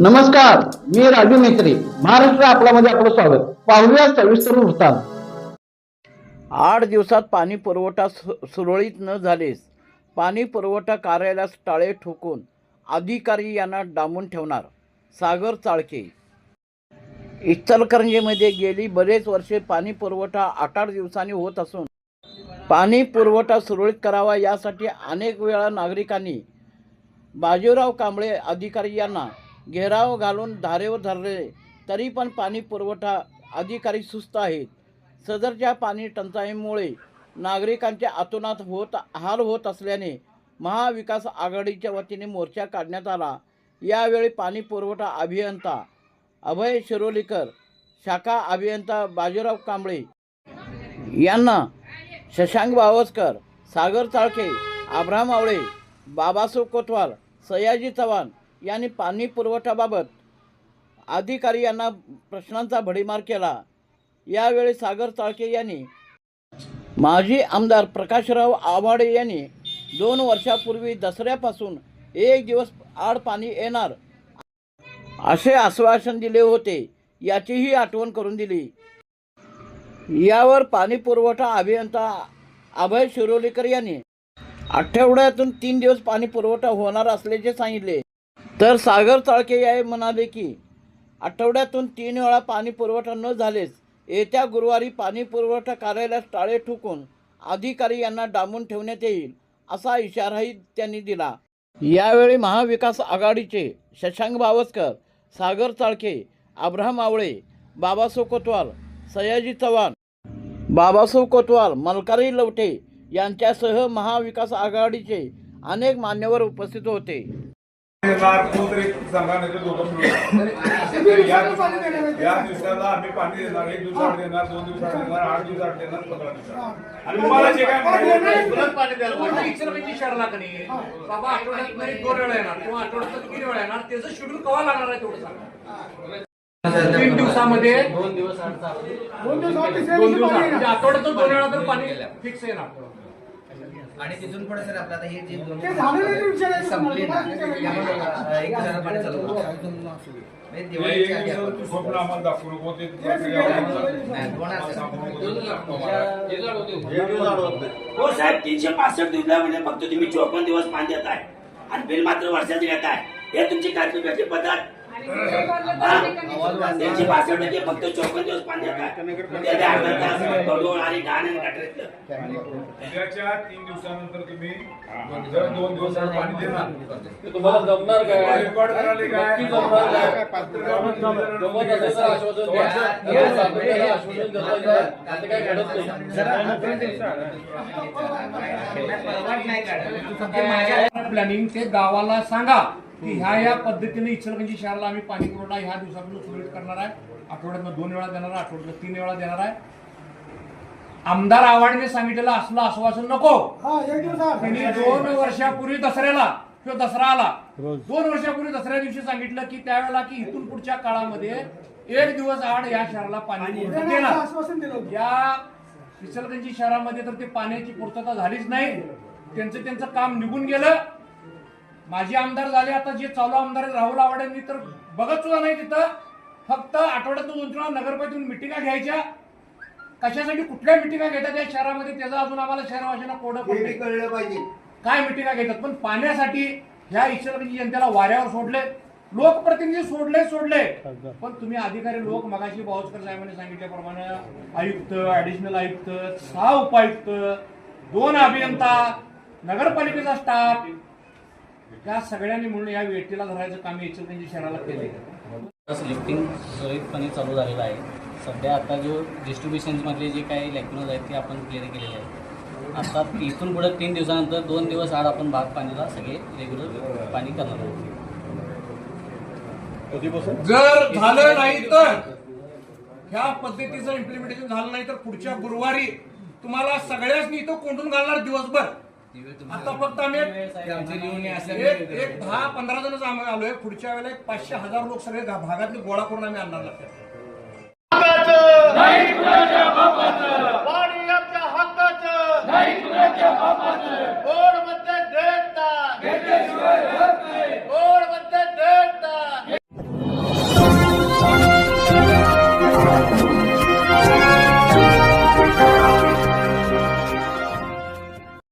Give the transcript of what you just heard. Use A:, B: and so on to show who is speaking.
A: नमस्कार मी राजू मेत्री महाराष्ट्र आपल्यामध्ये आपलं स्वागत. पाहूया सविस्तर वृत्तांत. आठ दिवसात पाणी पुरवठा सु- सुरळीत न झालेस पाणी पुरवठा कार्यालयास टाळे ठोकून अधिकारी यांना डांबून ठेवणार सागर चाळके. इचलकरंजीमध्ये गेली बरेच वर्षे पाणी पुरवठा आठ आठ दिवसांनी होत असून पाणी पुरवठा सुरळीत करावा यासाठी अनेक वेळा नागरिकांनी बाजीराव कांबळे अधिकारी यांना घेराव घालून धारेवर धरले तरी पण पाणी पुरवठा अधिकारी सुस्त आहेत. सदरच्या पाणी टंचाईमुळे नागरिकांच्या आतोनात होत हाल होत असल्याने महाविकास आघाडीच्या वतीने मोर्चा काढण्यात आला. यावेळी पाणी पुरवठा अभियंता अभय शिरोलीकर शाखा अभियंता बाजीराव कांबळे यांना शशांक बावस्कर सागर चाळके आब्राम आवळे बाबासाहेब कोतवाल सयाजी चव्हाण यांनी पाणी पुरवठ्याबाबत अधिकारी यांना प्रश्नांचा भडीमार केला. यावेळी सागर चाळके यांनी माजी आमदार प्रकाशराव आव्हाडे यांनी दोन वर्षापूर्वी दसऱ्यापासून एक दिवस आड पाणी येणार असे आश्वासन दिले होते याचीही आठवण करून दिली. यावर पाणी पुरवठा अभियंता अभय शिरोलीकर यांनी आठवड्यातून तीन दिवस पाणी पुरवठा होणार असल्याचे सांगितले. तर सागर चाळके याय म्हणाले की आठवड्यातून तीन वेळा पाणी पुरवठा न झालेच येत्या गुरुवारी पाणी पुरवठा कार्यालयास टाळे ठोकून अधिकारी यांना डांबून ठेवण्यात येईल असा इशाराही त्यांनी दिला. यावेळी महाविकास आघाडीचे शशांक बावस्कर सागर चाळके अब्राहम आवळे बाबासाहेब कोतवाल सयाजी चव्हाण बाबासाहेब कोतवाल मलकारी लवटे यांच्यासह महाविकास आघाडीचे अनेक मान्यवर उपस्थित होते.
B: या दिवसाला आम्ही पाणी देणार एक दिवसाआड देणार दोन दिवसाआड देणार आठ दिवसाआड देणार पंधरा दिवसाआड आणि तुम्हाला जे काय
C: बाबा आठवड्यात दोन वेळा येणार. किंवा आठवड्यात किती वेळा येणार? त्याचं शेड्यूल कवा लागणार आहे तेवढं सांगा. तीन दिवसामध्ये दोन दिवस दोन दिवस म्हणजे आठवड्यातून दोन वेळा तर पाणी फिक्स येणार
D: आणि तिथून पुढे सर आपलं आता हे जे दोन
E: ते झालेलं विचारायचं
D: संपले ना.
E: तुम्हाला.
D: त्यामुळे, अं, एक हजार पाणी चालू होतं. म्हणजे
B: एक
D: दिवाळीच्या आधी
B: दिवसाचं
D: आपण-
B: तू स्वप्न आम्हाला दाखवू नको ते
D: नाही, दोन हजार.
F: हो साहेब तीनशे पासष्ट दिवसामध्ये फक्त तुम्ही चोपन्न दिवस पाणी देत आहे आणि बिल मात्र वर्षाचे घेत आहे हे तुमची कार्मिकाची पद्धत हा? तीनशे पासष्ट टक्के फक्त चोपन्न दिवस पाणी देत. आहे ते अर्धा तास गडोळ आणि घाण आणि गटारीतलं.
B: उद्याच्या तीन दिवसानंतर तुम्ही जर दोन दिवसाआड पाणी देणार.
C: तुम्हाला जमणार
B: रेकॉर्ड करायला काय?
C: जमत असेल तर आश्वासन द्या.
D: या-
C: सातत्याने आश्वासन देता येईल. आता काय घडत नाही.
D: परवाट नाही काढत. ते माझ्या
C: प्लॅनिंग ते गावाला सांगा. की ह्या ह्या पद्धतीने इचलकरंजी शहराला आम्ही पाणी पुरवठा ह्या दिवसापासून सुरळीत करणार आहे. आठवड्यातनं दोन वेळा देणार आहे आठवड्यात तीन वेळा देणार आहे. आमदार आव्हाडने सांगितलेलं असलं आश्वासन नको.
E: हा एक दिवस आड.
C: त्यांनी दोन वर्षापूर्वी दसऱ्याला किंवा दसरा आला दोन वर्षापूर्वी दसऱ्या दिवशी सांगितलं की त्यावेळेला की इथून पुढच्या काळामध्ये एक दिवस आड या शहराला पाणी पुरवठा
E: आश्वासन दिलं होतं.
C: या इचलकरंजी शहरामध्ये तर ते पाण्याची पूर्तता झालीच नाही. त्यांचं त्यांचं काम निघून गेलं. माजी आमदार झाले आता जे चालू आमदार आहेत राहुल आवाड्यांनी तर बघत सुद्धा नाही तिथं. फक्त आठवड्यातून दोन तीन नगरपालिकेतून मिटिंगा घ्यायच्या. कशासाठी कुठल्या मिटिंगा घेतात या शहरामध्ये? त्याचं अजून आम्हाला शहरवाशांना कोडं.
E: कळलं पाहिजे.
C: काय मिटिंगा घेतात? पण पाण्यासाठी ह्या इचलकरंजी जनतेला वाऱ्यावर सोडले. लोकप्रतिनिधी सोडले सोडले. पण तुम्ही अधिकारी लोक मगाशी बावस्कर साहेबांनी सांगितल्याप्रमाणे आयुक्त ऍडिशनल आयुक्त सहा उपायुक्त दोन अभियंता नगरपालिकेचा स्टाफ त्या सगळ्यांनी म्हणून या वेटीला धरायचं काम इचलकरंजी शहराला केले?
G: बस लिफ्टिंग सुरळीतपणे चालू झालेलं आहे. सध्या आता जो डिस्ट्रीब्युशन्समधले जे काही लॅक्युनोज आहेत ते आपण क्लिअर केलेले आहेत. आता इथून पुढे तीन दिवसानंतर दोन दिवस आड आपण भाग पाणीला सगळे रेग्युलर पाणी करणार आहोत.
C: जर झालं नाही तर ह्या पद्धतीचं इम्प्लिमेंटेशन झालं नाही तर पुढच्या गुरुवारी तुम्हाला सगळ्याच इथं कोंडून घालणार दिवसभर. आता फक्त आम्ही एक एक- एक दहा पंधरा जणच आम्ही आलोय. पुढच्या वेळेला एक पाचशे हजार लोक सगळे भागातले गोळा करून आम्ही आणणार लागतात